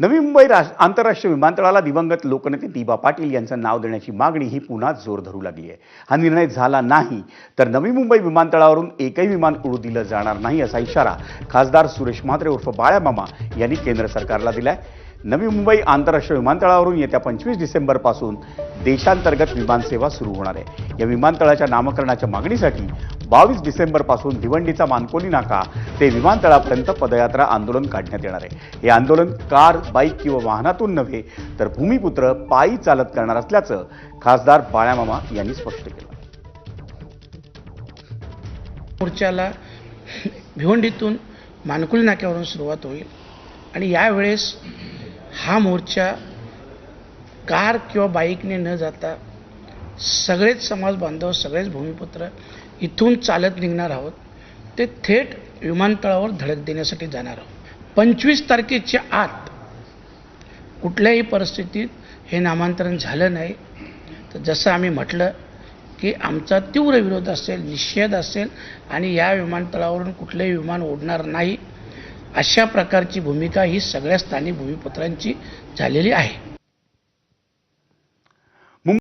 नवी मुंबई राष आंतरराष्ट्रीय विमानतळाला दिवंगत लोकनेते दिबा पाटील यांचं नाव देण्याची मागणी ही पुन्हा जोर धरू लागली आहे. हा निर्णय झाला नाही तर नवी मुंबई विमानतळावरून एकही विमान उडू दिलं जाणार नाही असा इशारा खासदार सुरेश म्हात्रे उर्फ बाळ्यामामा यांनी केंद्र सरकारला दिलाय. नवी मुंबई आंतरराष्ट्रीय विमानतळावरून येत्या पंचवीस डिसेंबरपासून देशांतर्गत विमानसेवा सुरू होणार आहे. या विमानतळाच्या नामकरणाच्या मागणीसाठी बावीस डिसेंबरपासून भिवंडीचा मानकोली नाका ते विमानतळापर्यंत पदयात्रा आंदोलन काढण्यात येणार आहे. हे आंदोलन कार बाईक किंवा वाहनातून नव्हे तर भूमिपुत्र पायी चालत करणार असल्याचं खासदार बाळ्यामामा यांनी स्पष्ट केलं. मोर्चाला भिवंडीतून मानकुली नाक्यावरून सुरुवात होईल. आणि यावेळेस हा मोर्चा कार किंवा बाईकने न जाता सगळेच समाज बांधव सगळेच भूमिपुत्र इथून चालत निघणार आहोत. ते थेट विमानतळावर धडक देण्यासाठी जाणार आहोत. पंचवीस तारखेच्या आत कुठल्याही परिस्थितीत हे नामांतरण झालं नाही. तर जसं आम्ही म्हटलं की आमचा तीव्र विरोध असेल निषेध असेल आणि या विमानतळावरून कुठलंही विमान ओढणार नाही अशा प्रकारची भूमिका ही सगळ्या स्थानिक भूमिपुत्रांची झालेली आहे.